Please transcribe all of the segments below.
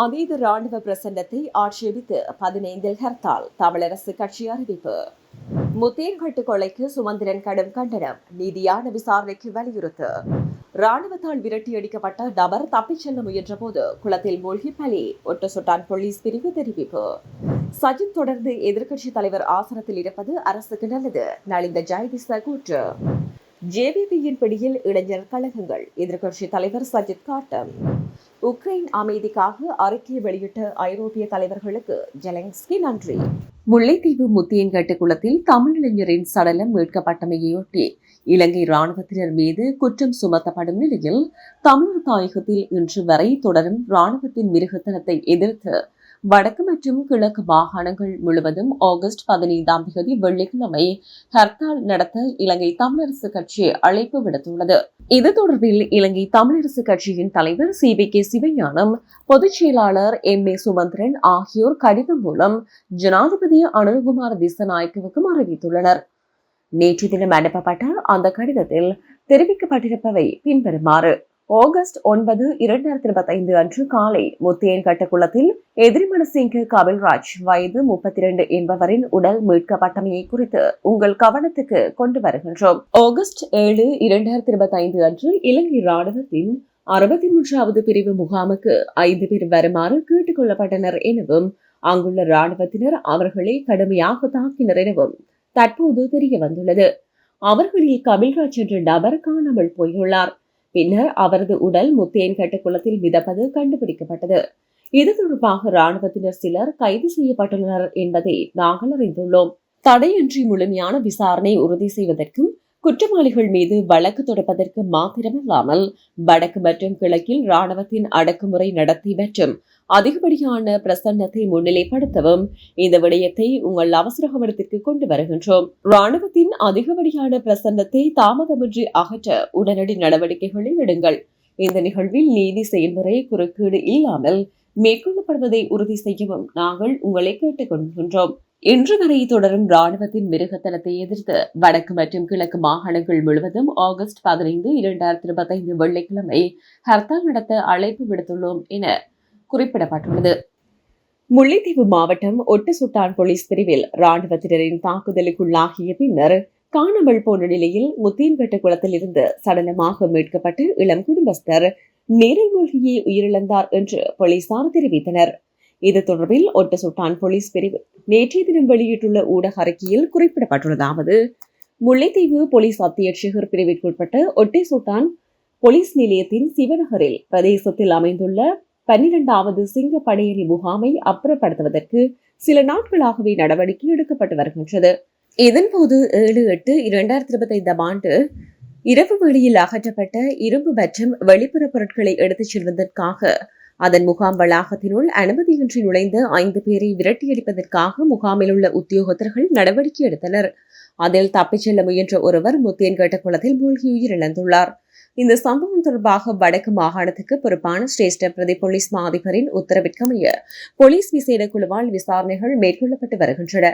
அதீத ராணுவ பிரசன்னத்தை ஆட்சேபித்து பதினைந்தில் ஹர்த்தால் தமிழரசு கட்சி அறிவிப்பு. முத்தேன்கட்டு கொலைக்கு சுமந்திரன் கடும் கண்டனம் நீதியான விசாரணைக்கு வலியுறுத்து. ராணுவத்தால் விரட்டியடிக்கப்பட்ட நபர் தப்பிச் செல்ல முயன்றபோது குளத்தில் மூழ்கி பலி ஒட்டசுட்டான் போலீஸ் பிரிவு தெரிவிப்பு. சஜித் தொடர்ந்து எதிர்க்கட்சித் தலைவர் ஆசனத்தில் இருப்பது அரசுக்கு நல்லது நலிந்த ஜெயதிச கூற்று. ஜேவிபியின் பிடியில் இளைஞர் கழகங்கள் எதிர்க்கட்சித் தலைவர் சஜித் காட்டம். உக்ரைன் அமைதிக்காக அறிக்கை வெளியிட்ட ஐரோப்பிய தலைவர்களுக்கு ஜெலன்ஸ்கி நன்றி. முல்லைத்தீவு முத்தியன்கட்டு குளத்தில் தமிழிளைஞரின் சடலம் மீட்கப்பட்டமையொட்டி இலங்கை ராணுவத்தினர் மீது குற்றம் சுமத்தப்படும் நிலையில் தமிழர் தாயகத்தில் இன்று வரை தொடரும் ராணுவத்தின் மிருகத்தனத்தை எதிர்த்து வடக்கு மற்றும் கிழக்கு மாகாணங்கள் முழுவதும் ஆகஸ்ட் பதினைந்தாம் தேதி வெள்ளிக்கிழமை ஹர்த்தால் நடத்த இலங்கை தமிழரசு கட்சி அழைப்பு விடுத்துள்ளது. இது தொடர்பில் இலங்கை தமிழரசு கட்சியின் தலைவர் சி வி கே சிவஞானம் பொதுச் செயலாளர் எம் ஏ சுமந்திரன் ஆகியோர் கடிதம் மூலம் ஜனாதிபதி அனுகுமார் திசநாயக்கவுக்கும் அறிவித்துள்ளனர். நேற்று தினம் அனுப்பப்பட்ட அந்த கடிதத்தில் தெரிவிக்கப்பட்டிருப்பவை பின்வருமாறு. ஆகஸ்ட் ஒன்பது இரண்டாயிரத்தி இருபத்தி ஐந்து அன்று காலை முத்தியன்கட்ட குளத்தில் எதிரிமனசிங்கு கபில்ராஜ் வயது முப்பத்தி இரண்டு என்பவரின் உடல் மீட்கப்பட்டமையை குறித்து உங்கள் கவனத்துக்கு கொண்டு வருகின்றோம். ஆகஸ்ட் ஏழு இரண்டாயிரத்தி இருபத்தி ஐந்து அன்று இலங்கை ராணுவத்தின் அறுபத்தி மூன்றாவது பிரிவு முகாமுக்கு ஐந்து பேர் வருமாறு கேட்டுக் கொள்ளப்பட்டனர் எனவும் அங்குள்ள ராணுவத்தினர் அவர்களை கடுமையாக தாக்கினர் எனவும் தற்போது தெரிய வந்துள்ளது அவர்களில் கபில்ராஜ் என்ற நபர் காணாமல் போயுள்ளார். பின்னர் அவரது உடல் முத்தேன்கட்டு குளத்தில் மிதப்பது கண்டுபிடிக்கப்பட்டது. இது தொடர்பாக ராணுவத்தினர் சிலர் கைது செய்யப்பட்டுள்ளனர் என்பதை நாங்கள் அறிந்துள்ளோம். தடையின்றி முழுமையான விசாரணை உறுதி செய்வதற்கும் குற்றவாளிகள் மீது வழக்கு தொடுப்பதற்கு மாத்திரமல்லாமல் வடக்கு மற்றும் கிழக்கில் ராணுவத்தின் அடக்குமுறை நடத்தி மற்றும் அதிகப்படியான பிரசன்னத்தை முன்னிலைப்படுத்தவும் இந்த விடயத்தை உங்கள் அவசர கவனத்திற்கு கொண்டு வருகின்றோம். ராணுவத்தின் அதிகப்படியான பிரசன்னத்தை தாமதமின்றி அகற்ற உடனடி நடவடிக்கைகளை எடுங்கள். இந்த நிகழ்வில் நீதி செயல்முறை குறுக்கீடு இல்லாமல் மேற்கொள்ளப்படுவதை உறுதி செய்யவும் நாங்கள் உங்களை கேட்டுக்கொள்கின்றோம். இன்று வரை தொடரும் ராணுவத்தின் மிருகத்தனத்தை எதிர்த்து வடக்கு மற்றும் கிழக்கு மாகாணங்கள் முழுவதும் ஆகஸ்ட் பதினைந்து இரண்டாயிரத்தி இருபத்தைந்து வெள்ளிக்கிழமை ஹர்த்தால் நடத்த அழைப்பு விடுத்துள்ளோம் என குறிப்பிடப்பட்டுள்ளது. முல்லைத்தீவு மாவட்டம் ஒட்டுசுட்டான் போலீஸ் பிரிவில் ராணுவத்தினரின் தாக்குதலுக்குள்ளாகிய பின்னர் காணாமல் போன நிலையில் முத்தீன்கட்டு குளத்தில் இருந்து சடலமாக மீட்கப்பட்டு இளம் குடும்பஸ்தர் நீரில் மூழ்கியே உயிரிழந்தார் என்று போலீசார் தெரிவித்தனர். இது தொடர்பில் ஒட்டசுட்டான் போலீஸ் பிரிவு நேற்றைய தினம் வெளியிட்டுள்ள ஊடக அறிக்கையில் குறிப்பிடப்பட்டுள்ளதாவது முல்லைத்தீவு போலீஸ் அத்தியட்சகர் பிரிவிற்குட்பட்ட ஒட்டை சுட்டான் போலீஸ் நிலையத்தின் சிவநகரில் பிரதேசத்தில் அமைந்துள்ள பன்னிரண்டாவது சிங்க படையணி முகாமை அப்புறப்படுத்துவதற்கு சில நாட்களாகவே நடவடிக்கை எடுக்கப்பட்டு வருகின்றது. இதன்போது ஏழு எட்டு இரண்டாயிரத்தி இருபத்தி ஐந்தாம் ஆண்டு இரவு வெளியில் அகற்றப்பட்ட இரும்பு மற்றும் வெளிப்புற பொருட்களை எடுத்துச் செல்வதற்காக அதன் முகாம் வளாகத்தினுள் அனுமதியின்றி நுழைந்த ஐந்து பேரை விரட்டியடிப்பதற்காக முகாமில் உள்ள உத்தியோகத்தர்கள் நடவடிக்கை எடுத்தனர். அதில் தப்பிச் செல்ல முயன்ற ஒருவர் முத்தேன்கட்ட குளத்தில் மூழ்கி உயிரிழந்துள்ளார். இந்த சம்பவம் தொடர்பாக வடக்கு மாகாணத்துக்கு பொறுப்பான சிரேஷ்ட பிரதி போலீஸ் மா அதிபரின் உத்தரவிற்கமைய போலீஸ் விசேட குழுவால் விசாரணைகள் மேற்கொள்ளப்பட்டு வருகின்றன.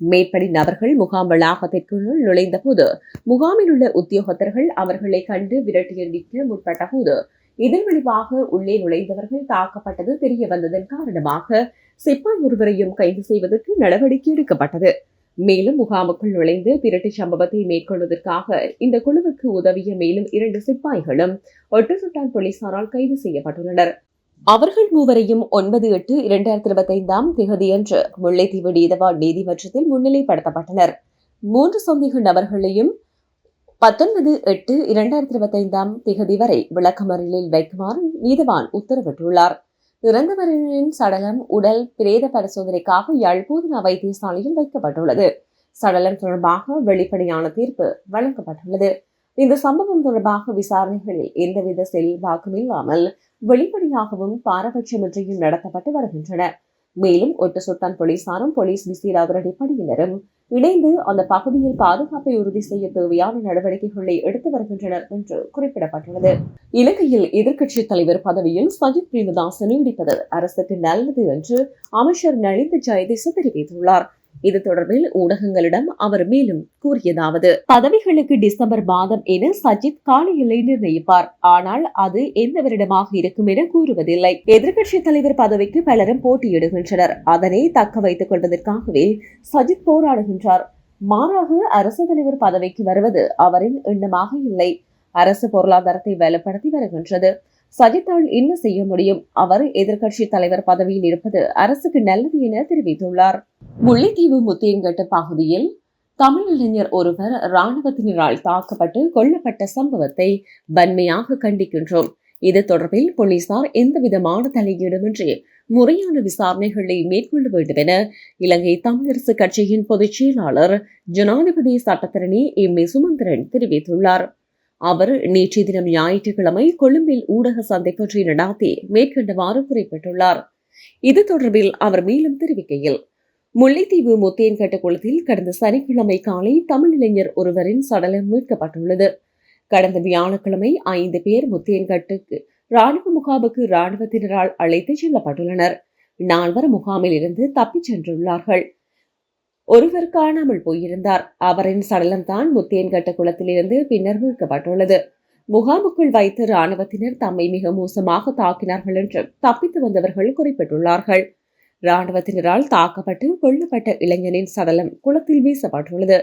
மேற்படி நபர்கள் முகாம் வளாகத்திற்குள் நுழைந்த போது முகாமில் உள்ள உத்தியோகத்தர்கள் அவர்களை கண்டு விரட்டியடிக்க முற்பட்ட போது இதன் விளைவாக உள்ளே நுழைந்தவர்கள் தாக்கப்பட்டது தெரிய வந்ததன் காரணமாக சிப்பாய் ஒருவரையும் கைது செய்வதற்கு நடவடிக்கை எடுக்கப்பட்டது. மேலும் முகாமுக்குள் நுழைந்து திருட்டு சம்பவத்தை மேற்கொள்வதற்காக இந்த குழுவுக்கு உதவிய மேலும் இரண்டு சிப்பாய்களும் ஒட்டுசுட்டான் போலீசாரால் கைது செய்யப்பட்டுள்ளனர். அவர்கள் மூவரையும் ஒன்பது எட்டு இரண்டாயிரத்தி இருபத்தைந்தாம் திகதியன்று முல்லைத்தீவு நீதவான் நீதிமன்றத்தில் முன்னிலைப்படுத்தப்பட்டனர். மூன்று சந்தேக நபர்களையும் பத்தொன்பது எட்டு இரண்டாயிரத்தி இருபத்தைந்தாம் திகதி வரை விளக்கமறியலில் வைக்குமாறு நீதவான் உத்தரவிட்டுள்ளார். இறந்தவரின் சடலம் உடல் பிரேத பரிசோதனைக்காக யாழ்ப்போதனா வைத்தியசாலையில் வைக்கப்பட்டுள்ளது. சடலம் தொடர்பாக வெளிப்படையான தீர்ப்பு வழங்கப்பட்டுள்ளது. இந்த சம்பவம் தொடர்பாக விசாரணைகளில் எந்தவித செல்வாக்கும் இல்லாமல் வெளிப்படையாகவும் பாரபட்சமின்றியும் நடத்தப்பட்டு வருகின்றன. மேலும் ஒட்டசுட்டான் போலீசாரும் போலீஸ் விசேட அதிரடிப்படையினரும் இணைந்து அந்த பகுதியில் பாதுகாப்பை உறுதி செய்ய தேவையான நடவடிக்கைகளை எடுத்து வருகின்றனர் என்று குறிப்பிடப்பட்டுள்ளது. இலங்கையில் எதிர்க்கட்சித் தலைவர் பதவியில் சஜித் பிரேமதாஸ் நீடிப்பது அரசுக்கு நல்லது என்று அமைச்சர் நளிந்த ஜெயதேச தெரிவித்துள்ளார். இது தொடர்பில் ஊடகங்களிடம் அவர் மேலும் கூறியதாவது பதவிகளுக்கு டிசம்பர் மாதம் என சஜித் காலையிலே நிர்ணயிப்பார். ஆனால் அது எந்த வருடமாக இருக்கும் என கூறுவதில்லை. எதிர்கட்சி தலைவர் பதவிக்கு பலரும் போட்டியிடுகின்றனர். அதனை தக்க வைத்துக் கொள்வதற்காகவே சஜித் போராடுகின்றார். மாறாக அரசு தலைவர் பதவிக்கு வருவது அவரின் எண்ணமாக இல்லை. அரசு பொருளாதாரத்தை வலுப்படுத்தி வருகின்றது. சஜித்தால் என்ன செய்ய முடியும்? அவர் எதிர்க்கட்சி தலைவர் பதவியில் இருப்பது அரசுக்கு நல்லது என தெரிவித்துள்ளார். முல்லைத்தீவு முத்தியன்கட்டு பகுதியில் தமிழ் இளைஞர் ஒருவர் இராணுவத்தினரால் தாக்கப்பட்டு கொல்லப்பட்ட சம்பவத்தை வன்மையாக கண்டிக்கின்றோம். இது தொடர்பில் போலீசார் எந்தவிதமான தலையீடுமின்றி முறையான விசாரணைகளை மேற்கொள்ள வேண்டும் என இலங்கை தமிழரசு கட்சியின் பொதுச் செயலாளர் ஜனாதிபதி சட்டத்தரணி எம். ஏ. சுமந்திரன் தெரிவித்துள்ளார். அவர் நேற்றைய தினம் ஞாயிற்றுக்கிழமை கொழும்பில் ஊடக சந்திப்பொன்றை நடாத்தி மேற்கண்டவாறு குறிப்பிட்டுள்ளார். இது தொடர்பில் அவர் மேலும் தெரிவிக்கையில் முல்லைத்தீவு முத்தேன்கட்டு குளத்தில் கடந்த சனிக்கிழமை காலை தமிழ் இளைஞர் ஒருவரின் சடலம் மீட்கப்பட்டுள்ளது. கடந்த வியாழக்கிழமை ஐந்து பேர் முத்தேன்கட்டுக்கு ராணுவ முகாமுக்கு ராணுவத்தினரால் அழைத்துச் செல்லப்பட்டுள்ளனர். நால்வர் முகாமில் இருந்து தப்பிச் சென்றுள்ளார்கள். ஒருவர் காணாமல் போயிருந்தார். அவரின் சடலம்தான் முத்தேன்கட்ட குளத்திலிருந்து பின்னர் மீட்கப்பட்டுள்ளது. முகாமுக்குள் வைத்து ராணுவத்தினர் தம்மை மிக மோசமாக தாக்கினார்கள் என்று தப்பித்து வந்தவர்கள் குறிப்பிட்டுள்ளார்கள். ராணுவத்தினரால் தாக்கப்பட்டு கொல்லப்பட்ட இளைஞனின் சடலம் குளத்தில் வீசப்பட்டுள்ளது.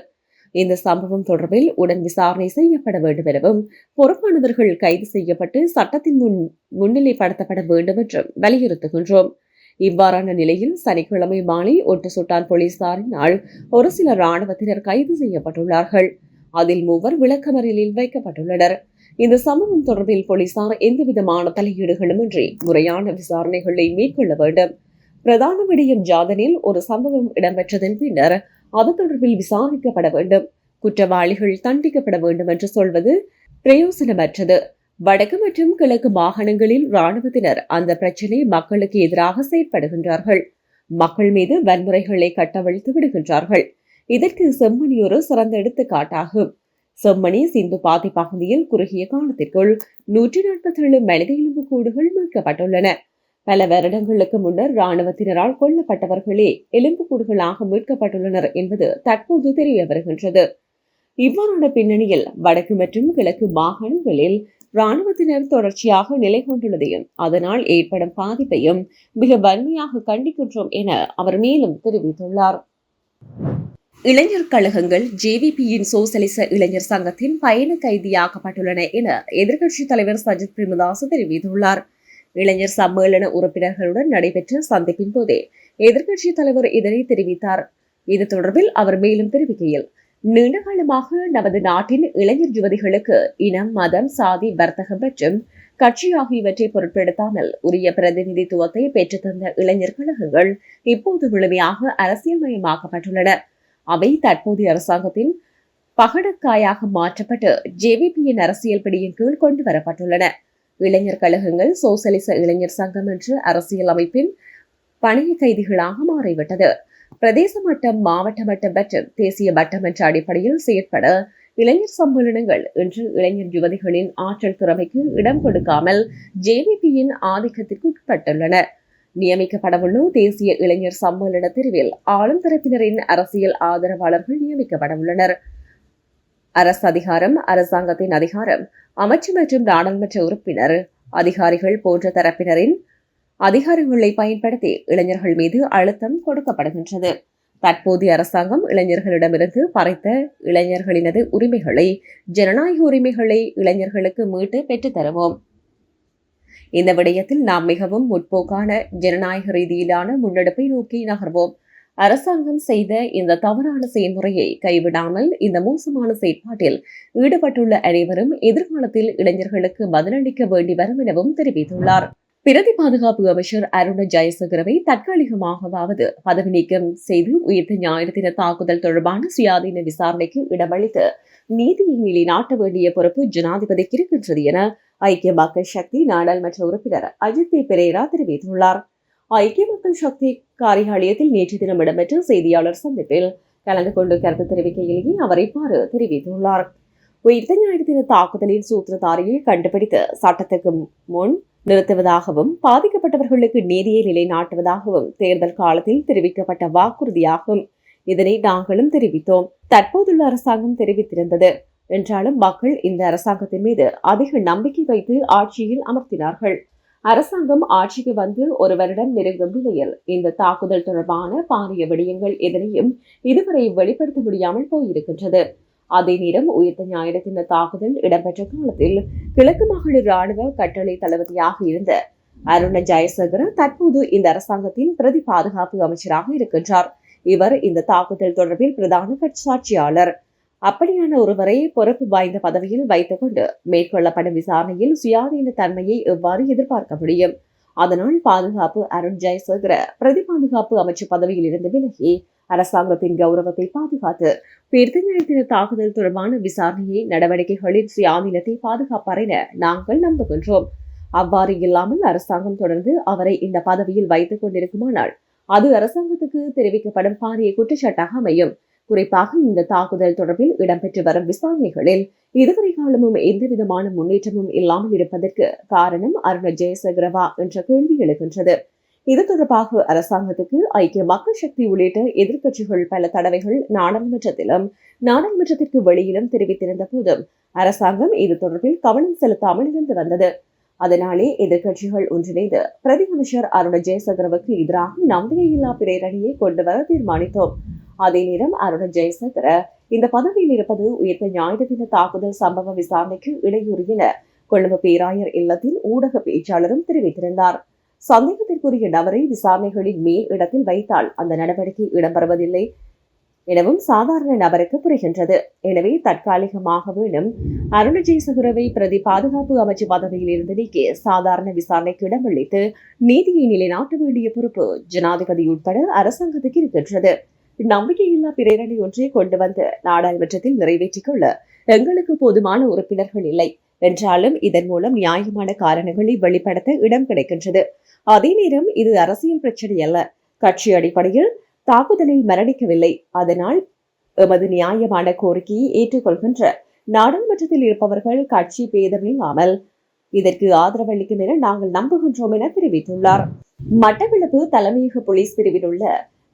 இந்த சம்பவம் தொடர்பில் உடன் விசாரணை செய்யப்பட வேண்டும் எனவும் பொறுப்பானவர்கள் கைது செய்யப்பட்டு சட்டத்தின் முன் முன்னிலைப்படுத்தப்பட வேண்டும் என்றும் வலியுறுத்துகின்றோம். இவ்வாறான நிலையில் சனிக்கிழமை மாலை ஒட்டு சுட்டான் போலீசாரினால் ஒரு சில ராணுவத்தினர் கைது செய்யப்பட்டுள்ளார்கள். அதில் மூவர் விளக்கமறியலில் வைக்கப்பட்டுள்ளனர். இந்த சம்பவம் தொடர்பில் போலீசார் எந்தவிதமான தலையீடுகளுமின்றி முறையான விசாரணைகளை மேற்கொள்ள வேண்டும். பிரதான விடயம் ஜாதனில் ஒரு சம்பவம் இடம்பெற்றதன் பின்னர் அது தொடர்பில் விசாரிக்கப்பட வேண்டும். குற்றவாளிகள் தண்டிக்கப்பட வேண்டும் என்று சொல்வது பிரயோசனமற்றது. வடக்கு மற்றும் கிழக்கு மாகாணங்களில் ராணுவத்தினர் அந்த பிரச்சினை மக்களுக்கு எதிராக செயற்படுகின்றார்கள். மக்கள் மீது வன்முறைகளை கட்டவிழ்த்து விடுகின்றார்கள். இதற்கு செம்மணி ஒரு சிறந்த எடுத்துக்காட்டாகும். செம்மணி சிந்து பாதி பகுதியில் குறுகிய காலத்திற்குள் நூற்றி நாற்பத்தி ஏழு மனித எலும்பு கூடுகள் மீட்கப்பட்டுள்ளன. பல வருடங்களுக்கு முன்னர் ராணுவத்தினரால் கொல்லப்பட்டவர்களே எலும்புக்கூடுகளாக மீட்கப்பட்டுள்ளனர் என்பது தற்போது தெரிய வருகின்றது இவ்வாறான பின்னணியில் வடக்கு மற்றும் கிழக்கு மாகாணங்களில் ராணுவத்தினர் தொடர்ச்சியாக நிலை கொண்டுள்ளதையும் அதனால் ஏற்படும் பாதிப்பையும் மிக வன்மையாக கண்டிக்கின்றோம் என அவர் மேலும் தெரிவித்துள்ளார். இளைஞர் கழகங்கள் ஜேவிபியின் சோசலிச இளைஞர் சங்கத்தின் பயண கைதியாக்கப்பட்டுள்ளன என எதிர்க்கட்சித் தலைவர் சஜித் பிரேமதாசு தெரிவித்துள்ளார். இளைஞர் சம்மேளன உறுப்பினர்களுடன் நடைபெற்ற சந்திப்பின் போதே எதிர்க்கட்சித் தலைவர் இதனை தெரிவித்தார். இது தொடர்பில் அவர் மேலும் தெரிவிக்கையில் நீண்ட நமது நாட்டின் இளைஞர் யுவதிகளுக்கு இனம் மதம் சாதி வர்த்தகம் மற்றும் கட்சி ஆகியவற்றை பொருட்படுத்தாமல் உரிய பிரதிநிதித்துவத்தை பெற்றுத்தந்த இளைஞர் கழகங்கள் இப்போது முழுமையாக அரசியல்மயமாக்கப்பட்டுள்ளன. அவை தற்போதைய அரசாங்கத்தின் பகடக்காயாக மாற்றப்பட்டு ஜேவிபியின் அரசியல் பிடியின் கீழ் கொண்டு வரப்பட்டுள்ளன. இளைஞர் கழகங்கள் சோசலிச இளைஞர் சங்கம் என்று அரசியல் அமைப்பின் பணிய கைதிகளாக மாறிவிட்டது. பிரதேச மட்டம் மாவட்ட மட்டம் மற்றும் தேசிய மட்டம் என்ற அடிப்படையில் செயற்பட இளைஞர் சம்மேளனங்கள் இன்று இளைஞர் யுவதிகளின் ஆற்றல் திறமைக்கு இடம் கொடுக்காமல் ஜேவிபியின் ஆதிக்கத்திற்கு உட்பட்டுள்ளன. நியமிக்கப்படவுள்ள தேசிய இளைஞர் சம்மேளன பிரிவில் ஆளும் தரப்பினரின் அரசியல் ஆதரவாளர்கள் நியமிக்கப்படவுள்ளனர். அரசு அதிகாரம் அரசாங்கத்தின் அதிகாரம் அமைச்சு மற்றும் நாடாளுமன்ற உறுப்பினர் அதிகாரிகள் போன்ற தரப்பினரின் அதிகாரங்களை பயன்படுத்தி இளைஞர்கள் மீது அழுத்தம் கொடுக்கப்படுகின்றது. தற்போதைய அரசாங்கம் இளைஞர்களிடமிருந்து பறைத்த இளைஞர்களினது உரிமைகளை ஜனநாயக உரிமைகளை இளைஞர்களுக்கு மீட்டு பெற்றுத்தருவோம் இந்த விடயத்தில் நாம் மிகவும் முற்போக்கான ஜனநாயக ரீதியிலான முன்னெடுப்பை நோக்கி நகர்வோம். அரசாங்கம் செய்த இந்த தவறான செயல்முறையை கைவிடாமல் இந்த மோசமான செயற்பாட்டில் ஈடுபட்டுள்ள அனைவரும் எதிர்காலத்தில் இளைஞர்களுக்கு பதிலளிக்க வேண்டி வரும் எனவும் தெரிவித்துள்ளார். பிரதி பாதுகாப்பு அமைச்சர் அருண ஜெயசகரவை தற்காலிகமாகவாவது பதவி நீக்கம் செய்து உயிர்த்த ஞாயிறு தின தாக்குதல் தொடர்பான சுயாதீன விசாரணைக்கு இடமளித்து நீதியை நிலைநாட்ட வேண்டிய பொறுப்பு ஜனாதிபதிக்கு இருக்கின்றது என ஐக்கிய மக்கள் சக்தி நாடாளுமன்ற உறுப்பினர் அஜித் பெரேரா தெரிவித்துள்ளார். ஐக்கிய மக்கள் சக்தி காரியாலயத்தில் நேற்று தினம் இடம்பெற்ற செய்தியாளர் சந்திப்பில் கலந்து கொண்டு கருத்து தெரிவிக்கையிலேயே அவர் இவ்வாறு தெரிவித்துள்ளார். உயிர்த்த ஞாயிறு தின தாக்குதலின் சூத்திரதாரியை கண்டுபிடித்து சட்டத்துக்கு முன் நிறுத்துவதாகவும் பாதிக்கப்பட்டவர்களுக்கு நீதியை நிலைநாட்டுவதாகவும் தேர்தல் காலத்தில் தெரிவிக்கப்பட்ட வாக்குறுதியாகும். இதனை நாங்களும் தெரிவித்தோம். தற்போதுள்ள அரசாங்கம் தெரிவித்திருந்தது. என்றாலும் மக்கள் இந்த அரசாங்கத்தின் மீது அதிக நம்பிக்கை வைத்து ஆட்சியில் அமர்த்தினார்கள். அரசாங்கம் ஆட்சிக்கு வந்து ஒரு வருடம் நெருங்கும் நிலையில் இந்த தாக்குதல் தொடர்பான பாரிய விடயங்கள் எதனையும் இதுவரை வெளிப்படுத்த முடியாமல் போயிருக்கின்றது. அதே நேரம் உயிர்த்த ஞாயிறு தாக்குதல் இடம்பெற்ற காலத்தில் கிழக்கு மகளிர் ராணுவ கட்டளை தளபதியாக இருந்த அருண ஜெயசேகர தற்போது இந்த அரசாங்கத்தின் பிரதி பாதுகாப்பு அமைச்சராக இருக்கின்றார். இவர் இந்த தாக்குதல் தொடர்பில் பிரதான கட்சாட்சியாளர். அப்படியான ஒருவரை பொறுப்பு வாய்ந்த பதவியில் வைத்துக் கொண்டு மேற்கொள்ளப்படும் விசாரணையில் சுயாதீன தன்மையை எவ்வாறு எதிர்பார்க்க முடியும்? அதனால் பாதுகாப்பு அருண் ஜெயசேகர பிரதி பாதுகாப்பு அமைச்சர் பதவியில் இருந்து விலகி அரசாங்கத்தின் கௌரவத்தை பாதுகாத்து பிரித்தஞாயிறு தாக்குதல் தொடர்பான விசாரணையை நடவடிக்கைகளின் சுயாதீனத்தை பாதுகாப்பார் என நாங்கள் நம்புகின்றோம். அவ்வாறு இல்லாமல் அரசாங்கம் தொடர்ந்து அவரை இந்த பதவியில் வைத்துக் கொண்டிருக்குமானால் அது அரசாங்கத்துக்கு தெரிவிக்கப்படும் பாரிய குற்றச்சாட்டாக அமையும். குறிப்பாக இந்த தாக்குதல் தொடர்பில் இடம்பெற்று வரும் விசாரணைகளில் இதுவரை காலமும் எந்த விதமான முன்னேற்றமும் இல்லாமல் இருப்பதற்கு காரணம் அருண ஜெயசேகரவா என்ற கேள்வி எழுகின்றது. இது தொடர்பாக அரசாங்கத்துக்கு ஐக்கிய மக்கள் சக்தி உள்ளிட்ட எதிர்க்கட்சிகள் பல தடவைகள் நாடாளுமன்றத்திலும் நாடாளுமன்றத்திற்கு வெளியிலும் தெரிவித்திருந்த போதும் அரசாங்கம் இது தொடர்பில் கவனம் செலுத்தாமல் இருந்து வந்தது. அதனாலே எதிர்க்கட்சிகள் ஒன்றிணைந்து பிரதி அமைச்சர் அருண ஜெயசங்கரவுக்கு எதிராக நம்பிக்கையில்லா பிரேரணியை கொண்டு வர தீர்மானித்தோம். அதே நேரம் அருண ஜெயசங்கர இந்த பதவியில் இருப்பது உயர்த்த ஞாயிறு தின தாக்குதல் சம்பவ விசாரணைக்கு இடையூறு என கொழும்பு பேராயர் இல்லத்தில் ஊடக பேச்சாளரும் தெரிவித்திருந்தார். சந்தேகத்திற்குரிய நபரை விசாரணைகளின் மேல் இடத்தில் வைத்தால் அந்த நடவடிக்கை இடம்பெறுவதில்லை எனவும் சாதாரண நபருக்கு புரிகின்றது. எனவே தற்காலிகமாக வேணும் அருண பிரதி பாதுகாப்பு அமைச்சு பதவியில் இருந்து நீக்கி சாதாரண விசாரணைக்கு இடமளித்து நீதியை நிலைநாட்ட வேண்டிய பொறுப்பு ஜனாதிபதி உட்பட அரசாங்கத்துக்கு இருக்கின்றது. நம்பிக்கையில்லா பிரேரணை ஒன்றை கொண்டு வந்து நாடாளுமன்றத்தில் நிறைவேற்றிக் கொள்ள எங்களுக்கு போதுமான உறுப்பினர்கள் இல்லை. என்றாலும் இதன் மூலம் நியாயமான காரணங்களை வெளிப்படுத்த இடம் கிடைக்கின்றது. அதே நேரம் இது அரசியல் பிரச்சனை அல்ல. கட்சி அடிப்படையில் தாக்குதலில் மரணிக்கவில்லை. அதனால் எமது நியாயமான கோரிக்கையை ஏற்றுக்கொள்கின்ற நாடாளுமன்றத்தில் இருப்பவர்கள் கட்சி பேதமில்லாமல் இதற்கு ஆதரவளிக்கும் என நாங்கள் நம்புகின்றோம் என தெரிவித்துள்ளார். மட்டக்களப்பு தலைமையக போலீஸ் பிரிவில் உள்ள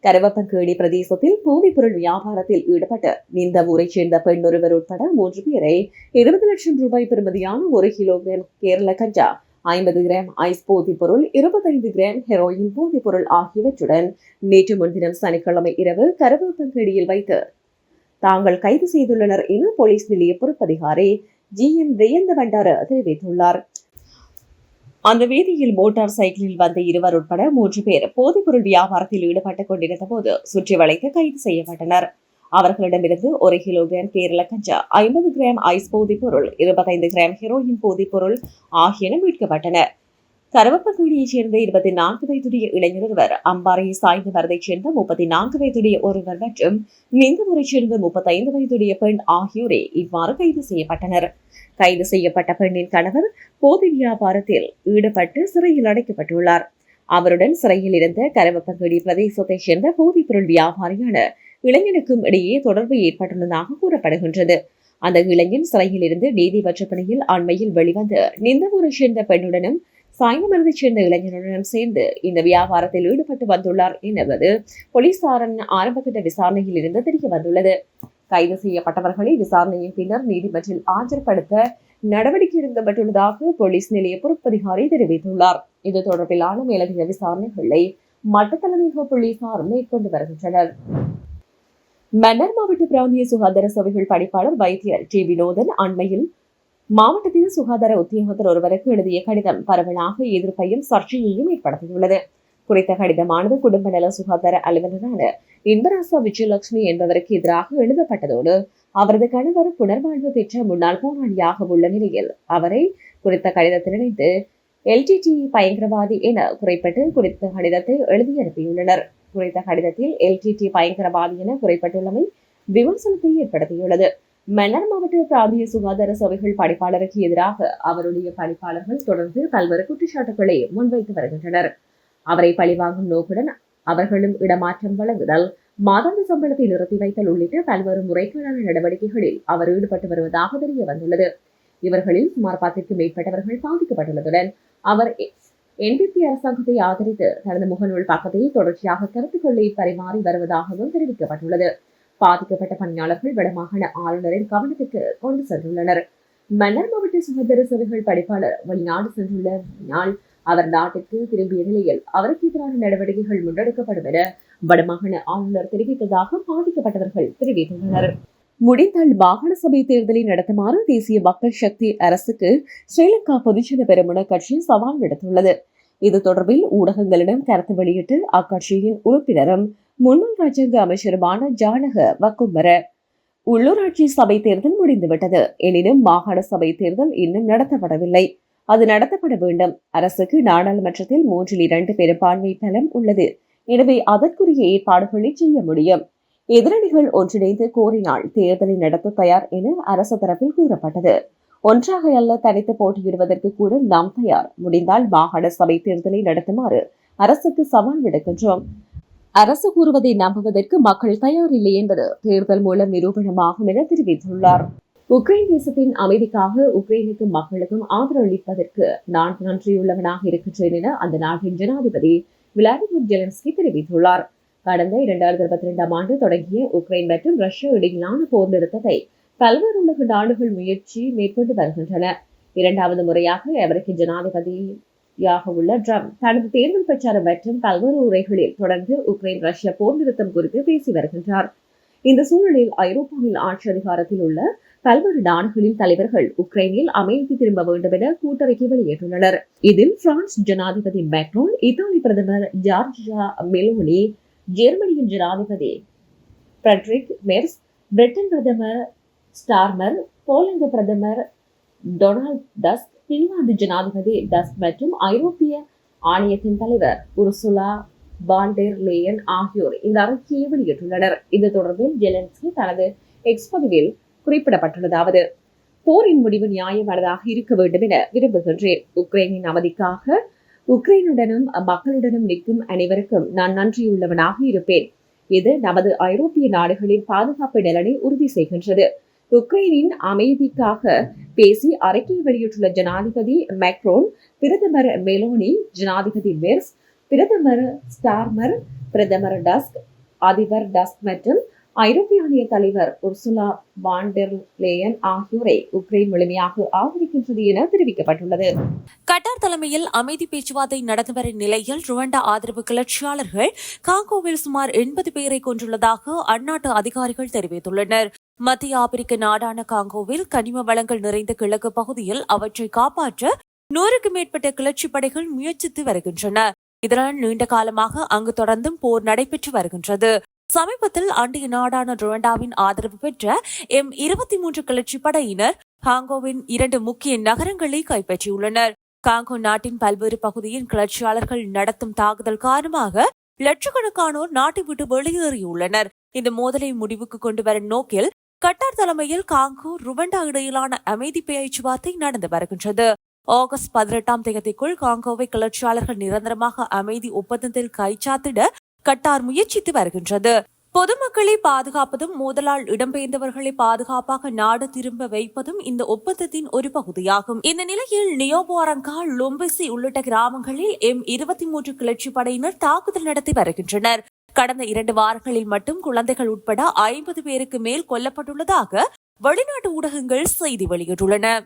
கரவப்பங்கேணி பிரதேசத்தில் பூமி பொருள் வியாபாரத்தில் ஈடுபட்டு இந்த ஊரைச் சேர்ந்த பெண் ஒருவர் உட்பட மூன்று பேரை இருபது லட்சம் ரூபாய் பெறுமதியான ஒரு கிலோகிராம் கேரள கஞ்சா ஐம்பது கிராம் ஐஸ் போதைப் பொருள் இருபத்தைந்து கிராம் ஹெரோயின் போதைப் பொருள் ஆகியவற்றுடன் நேற்று முன்தினம் சனிக்கிழமை இரவு கரவப்பங்கேணியில் வைத்து தாங்கள் கைது செய்துள்ளனர் என போலீஸ் நிலைய பொறுப்பதிகாரி ஜி எம் ஜெயந்த பண்டார தெரிவித்துள்ளார். அந்த வீதியில் மோட்டார் சைக்கிளில் வந்த இருவர் உட்பட மூன்று பேர் போதைப்பொருள் வியாபாரத்தில் ஈடுபட்டுக் கொண்டிருந்த போது சுற்றி வளைத்து கைது செய்யப்பட்டனர். அவர்களிடமிருந்து ஒரு கிலோகிராம் கேரள கஞ்சா ஐம்பது கிராம் ஐஸ் போதைப்பொருள் இருபத்தைந்து கிராம் ஹெரோயின் போதைப்பொருள் ஆகியன மீட்கப்பட்டன. கருவப்பகுதியைச் சேர்ந்த இருபத்தி நான்கு வயதுடைய இளைஞர் ஒருவர் அம்பாறையை சாய்ந்த வரதைச் சேர்ந்த முப்பத்தி நான்கு வயதுடைய ஒருவர் மற்றும் நிந்தவூரைச் சேர்ந்த முப்பத்தைந்து வயதுடைய பெண் ஆகியோரே இவ்வாறு கைது செய்யப்பட்டனர். கைது செய்யப்பட்ட பெண்ணின் கணவர் போதை வியாபாரத்தில் ஈடுபட்டு சிறையில் அடைக்கப்பட்டுள்ளார். அவருடன் சிறையில் இருந்த கரவப்பங்குடி பிரதேசத்தைச் சேர்ந்த போதைப் பொருள் வியாபாரியான இளைஞனுக்கும் இடையே தொடர்பு ஏற்பட்டுள்ளதாக கூறப்படுகின்றது. அந்த இளைஞன் சிறையில் இருந்து நீதிமன்ற பணியில் அண்மையில் வெளிவந்து நிந்தவூரை சேர்ந்த பெண்ணுடனும் சாயமரத்தைச் சேர்ந்த இளைஞருடன் சேர்ந்து இந்த வியாபாரத்தில் ஈடுபட்டு வந்துள்ளார் என்பது போலீசாரின் ஆரம்பகட்ட விசாரணையில் இருந்து தெரிய வந்துள்ளது. கைது செய்யப்பட்டவர்களை விசாரணையின் பின்னர் நீதிமன்றில் ஆஜர்படுத்த நடவடிக்கை எடுக்கப்பட்டுள்ளதாக போலீஸ் நிலைய பொறுப்பதிகாரி தெரிவித்துள்ளார். இது தொடர்பிலான மேலதிக விசாரணைகளை மட்டத்தலைமையக போலீசார் மேற்கொண்டு வருகின்றனர். மன்னர் மாவட்ட பிராந்திய சுகாதார சபைகள் பணிப்பாளர் வைத்தியர் டி வினோதன் அண்மையில் மாவட்டத்தின் சுகாதார உத்தியோகத்தர் ஒருவருக்கு எழுதிய கடிதம் பரவலாக எதிர்ப்பையும் சர்ச்சையையும் ஏற்படுத்தியுள்ளது. குறித்த கடிதமானது குடும்ப நல சுகாதார அலுவலரான இன்பராசா விஜயலட்சுமி என்பவருக்கு எதிராக எழுதப்பட்டதோடு அவரது கணவர் புனர்வாழ்வு பெற்ற முன்னாள் போராளியாக உள்ள நிலையில் அவரை குறித்த கடிதத்தில் இணைந்து எல்டிடி பயங்கரவாதி என குறிப்பிட்டு குறித்த கடிதத்தை எழுதி அனுப்பியுள்ளனர். குறித்த கடிதத்தில் எல்டிடி பயங்கரவாதி என குறிப்பிட்டுள்ளமை விமர்சனத்தை ஏற்படுத்தியுள்ளது. மன்னர் மாவட்ட பிராந்திய சுகாதார சபைகள் பணிப்பாளருக்கு எதிராக அவருடைய பணிப்பாளர்கள் தொடர்ந்து பல்வேறு குற்றச்சாட்டுகளை முன்வைத்து வருகின்றனர். அவரை பழிவாங்கும் நோக்குடன் அவர்களும் இடமாற்றம் வழங்குதல் மாதாந்த சம்பளத்தை நிறுத்தி வைத்தல் உள்ளிட்ட பல்வேறு முறைகேடான நடவடிக்கைகளில் அவர் ஈடுபட்டு வருவதாக தெரிய வந்துள்ளது. இவர்களில் சுமார் பத்திற்கும் மேற்பட்டவர்கள் பாதிக்கப்பட்டுள்ளதுடன் அவர் என்பிபி அரசாங்கத்தை ஆதரித்து தனது முகநூல் பக்கத்தில் தொடர்ச்சியாக கருத்துக்களை பரிமாறி வருவதாகவும் தெரிவிக்கப்பட்டுள்ளது. பாதிக்கப்பட்ட பணியாளர்கள் வடமாகாண ஆளுநரின் கவனத்துக்கு கொண்டு சென்றுள்ளனர். மன்னர் மாவட்ட சுகாதார சேவைகள் படிப்பாளர் வெளிநாடு சென்றுள்ளனால் அவர் நாட்டுக்கு திரும்பிய நிலையில் அவருக்கு எதிரான நடவடிக்கைகள் முன்னெடுக்கப்படும் என வடமாகாண ஆளுநர் தெரிவித்ததாக பாதிக்கப்பட்டவர்கள் தெரிவித்துள்ளனர். முடிந்தால் மாகாண சபை தேர்தலை நடத்துமாறு தேசிய மக்கள் சக்தி அரசுக்கு ஸ்ரீலங்கா பொதுஜன பெருமன கட்சி சவால் விடுத்துள்ளது. இது தொடர்பில் ஊடகங்களிடம் கருத்து வெளியிட்டு அக்கட்சியின் உறுப்பினரும் முன்னாள் ராஜாங்க அமைச்சருமான ஜானக வக்கும்பர உள்ளூராட்சி சபை தேர்தல் முடிந்துவிட்டது. எனினும் மாகாண சபை தேர்தல் இன்னும் நடத்தப்படவில்லை. அது நடத்தப்பட வேண்டும். அரசுக்கு நாடாளுமன்றத்தில் மூன்றில் இரண்டு பெரும்பான்மை பலம் உள்ளது. எனவே அதற்குரிய ஏற்பாடுகளை செய்ய முடியும். எதிரணிகள் ஒன்றிணைந்து கோரினால் தேர்தலை நடத்த தயார் என அரசு தரப்பில் கூறப்பட்டது. ஒன்றாக அல்ல தனித்து போட்டியிடுவதற்கு கூட நாம் தயார். முடிந்தால் மாகாண சபை தேர்தலை நடத்துமாறு அரசுக்கு சவால் விடுக்கின்றோம். அரசு கூறுவதை நம்புவதற்கு மக்கள் தயாரில்லை என்பது தேர்தல் மூலம் நிரூபணமாகும் என தெரிவித்துள்ளார். உக்ரைன் தேசத்தின் அமைதிக்காக உக்ரைனுக்கும் மக்களுக்கும் ஆதரவளிப்பதற்கு நான் நன்றியுள்ளவனாக இருக்கின்றேன் என அந்த நாட்டின் ஜனாதிபதி விளாடிமிர் ஜெலன்ஸ்கி தெரிவித்துள்ளார். கடந்த இரண்டாயிரத்தி இருபத்தி ரெண்டாம் ஆண்டு தொடங்கிய உக்ரைன் மற்றும் ரஷ்யா இடையிலான போர் நிறுத்தத்தை பல்வேறு உலக நாடுகள் முயற்சி மேற்கொண்டு வருகின்றன. இரண்டாவது முறையாக அமெரிக்க ஜனாதிபதியாக உள்ள ட்ரம்ப். தனது தேர்தல் பிரச்சாரம் மற்றும் பல்வேறு உரைகளில் தொடர்ந்து உக்ரைன் ரஷ்யா போர் நிறுத்தம் குறித்து பேசி வருகின்றார். இந்த சூழலில் ஐரோப்பாவில் ஆட்சி அதிகாரத்தில் உள்ள பல்வேறு நாடுகளின் தலைவர்கள் உக்ரைனில் அமைதி திரும்ப வேண்டும் என கூட்டறிக்கை வெளியிட்டுள்ளனர். இதில் பிரான்ஸ் ஜனாதிபதி மேக்ரோன் இத்தாலி பிரதமர் ஜார்ஜியா மெலோனி ஜெர்மனியின் ஜனாதிபதி ஃப்ரெட்ரிக் மெர்ஸ் பிரிட்டன் பிரதமர் ஸ்டார்மர் போலந்து பிரதமர் டொனால்ட் டஸ்க் பின்லாந்து ஜனாதிபதி டஸ்க் மற்றும் ஐரோப்பிய ஆணையத்தின் தலைவர் உருசுலா பாண்டேர் லேயன் ஆகியோர் இந்த அறிக்கையை வெளியிட்டுள்ளனர். இது தொடர்பில் ஜெலன்ஸ்கி தனது எக்ஸ் பதிவில் குறிப்பிடப்பட்டுள்ளதாவது போரின் முடிவு நியாயமானதாக இருக்க வேண்டும் என விரும்புகின்றேன். உக்ரைனின் அவதிக்காக உக்ரைனுடனும் மக்களுடனும் நிற்கும் அனைவருக்கும் நான் நன்றியுள்ளவனாக இருப்பேன். இது நமது ஐரோப்பிய நாடுகளின் பாதுகாப்பு நலனை உறுதி செய்கின்றது. உக்ரைனின் அமைதிக்காக பேசி அறிக்கை வெளியிட்டுள்ள ஜனாதிபதி மேக்ரோன் பிரதமர் மெலோனி ஜனாதிபதி வெர்ஸ் பிரதமர் ஸ்டார்மர் பிரதமர் டஸ்க் அதிபர் டஸ்க் மற்றும் ஐரோப்பிய ஆணைய தலைவர் உர்சுலா வாண்டர்லேயன் ஆகியோரை உக்ரைன் முழுமையாக ஆதரிக்கின்றது என தெரிவிக்கப்பட்டுள்ளது. கட்டார் தலைமையில் அமைதி பேச்சுவார்த்தை நடந்து வரும் நிலையில் ருவண்டா ஆதரவு கிளர்ச்சியாளர்கள் காங்கோவில் சுமார் எண்பது பேரை கொண்டுள்ளதாக அந்நாட்டு அதிகாரிகள் தெரிவித்துள்ளனர். மத்திய ஆப்பிரிக்க நாடான காங்கோவில் கனிம வளங்கள் நிறைந்த கிழக்கு பகுதியில் அவற்றை காப்பாற்ற நூறுக்கும் மேற்பட்ட கிளர்ச்சி படைகள் முயற்சித்து வருகின்றன. இதனால் நீண்ட காலமாக அங்கு தொடர்ந்தும் போர் நடைபெற்று வருகின்றது. சமீபத்தில் அண்டிய நாடான ருவண்டாவின் ஆதரவு பெற்ற எம் இருபத்தி மூன்று கிளர்ச்சி படையினர் காங்கோவின் இரண்டு முக்கிய நகரங்களை கைப்பற்றியுள்ளனர். காங்கோ நாட்டின் பல்வேறு பகுதியின் கிளர்ச்சியாளர்கள் நடத்தும் தாக்குதல் காரணமாக லட்சக்கணக்கானோர் நாட்டை விட்டு வெளியேறியுள்ளனர். இந்த மோதலை முடிவுக்கு கொண்டு வரும் நோக்கில் கட்டார் தலைமையில் காங்கோ ருவண்டா இடையிலான அமைதி பேச்சுவார்த்தை நடந்து வருகின்றது. ஆகஸ்ட் பதினெட்டாம் தேதிக்குள் காங்கோவை கிளர்ச்சியாளர்கள் நிரந்தரமாக அமைதி ஒப்பந்தத்தில் கைச்சாத்திட கட்டார் முயற்சித்து வருகின்றது. பொதுமக்களை பாதுகாப்பதும் மோதலால் இடம்பெயர்ந்தவர்களை பாதுகாப்பாக நாடு திரும்ப வைப்பதும் இந்த ஒப்பந்தத்தின் ஒரு பகுதியாகும். இந்த நிலையில் நியோபோரங்கா லொம்பிசி உள்ளிட்ட கிராமங்களில் எம் இருபத்தி மூன்று கிளர்ச்சி படையினர் தாக்குதல் நடத்தி வருகின்றனர். கடந்த இரண்டு வாரங்களில் மட்டும் குழந்தைகள் உட்பட ஐம்பது பேருக்கு மேல் கொல்லப்பட்டுள்ளதாக வெளிநாட்டு ஊடகங்கள் செய்தி வெளியிட்டுள்ளன.